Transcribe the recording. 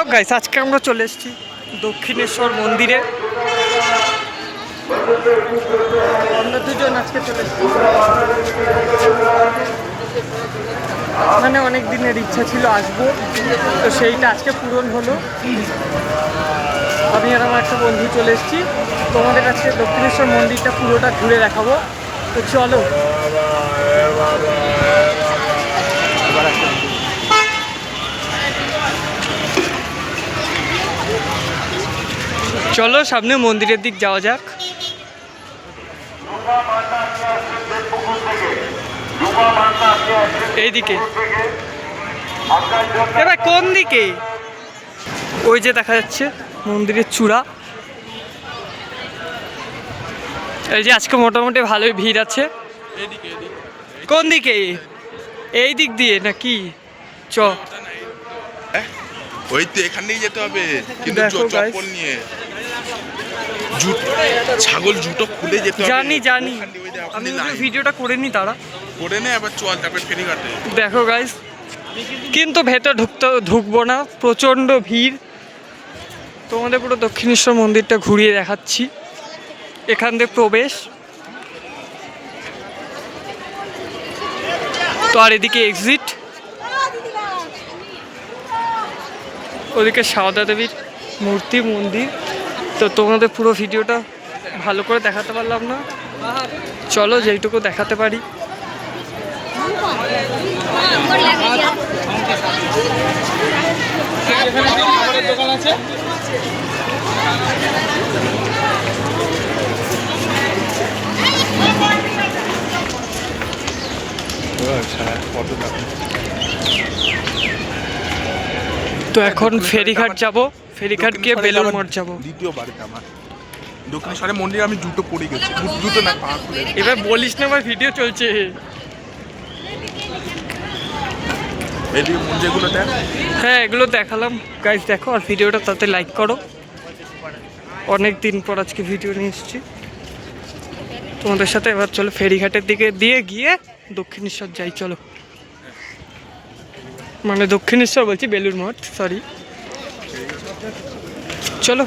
তো গাইস আজকে আমরা চলে এসেছি দক্ষিণেশ্বর মন্দিরে। আমরা দুজন আজকে চলে এসেছি। মানে অনেক দিনের ইচ্ছা ছিল আসব, তো সেইটা আজকে পূরণ হলো। আমি আর আমার একটা বন্ধু চলে এসেছি। তোমাদের কাছে দক্ষিণেশ্বর মন্দিরটা পুরোটা ঘুরে দেখাবো। তো চলো। চলো সামনে মন্দিরের দিক যাওয়া যাক। এইদিকে। এবার কোন দিকে? ওই যে দেখা যাচ্ছে, মন্দিরের চূড়া। এই যে আজকে মোটামুটি ভালোই ভিড় আছে। কোন দিকে? এই দিক দিয়ে নাকি? চ। ওই তো এখান থেকে যেতে হবে। কিন্তু। চপ্পল নিয়ে। ছাগল জুতো খুলে যেতে হবে। জানি জানি। আমি। ভিডিওটা করে নি তারা করে নে আবার চল তারপরে ফেরি ঘাটে। দেখো গাইস কিন্তু ভেতর ঢুকতে ঢুকবো না। প্রচণ্ড ভিড়। তোমাদের পুরো দক্ষিণেশ্বর মন্দিরটা ঘুরিয়ে দেখাচ্ছি। এখান থেকে প্রবেশ। তো আর এদিকে এক্সিট ওদিকে সারদা দেবীর মূর্তি, মন্দির। তো তোমাদের পুরো ভিডিওটা ভালো করে দেখাতে পারলাম না। চলো যেইটুকু দেখাতে পারি। তো এখন ফেরিঘাট যাব। ফেরিঘাট গিয়ে বেলুর মঠ যাব। দ্বিতীয় বাড়িতে আমার। দক্ষিণেশ্বরের মন্দিরে আমি জুতো পরে গেছি। জুতো না পা খুলে এবার বলিস না আমার ভিডিও চলছে। এদিকে মন্দিরগুলো দেখ। হ্যাঁ এগুলো দেখালাম। গাইজ দেখো আর ভিডিওটা তাতে লাইক করো। অনেক দিন পর আজকে ভিডিও নিয়ে এসেছি। তোমাদের সাথে এবার চলো ফেরিঘাটের দিকে দিয়ে গিয়ে দক্ষিণেশ্বর যাই চলো। মানে দক্ষিণেশ্বর বলছি বেলুর মঠ সরি চলো।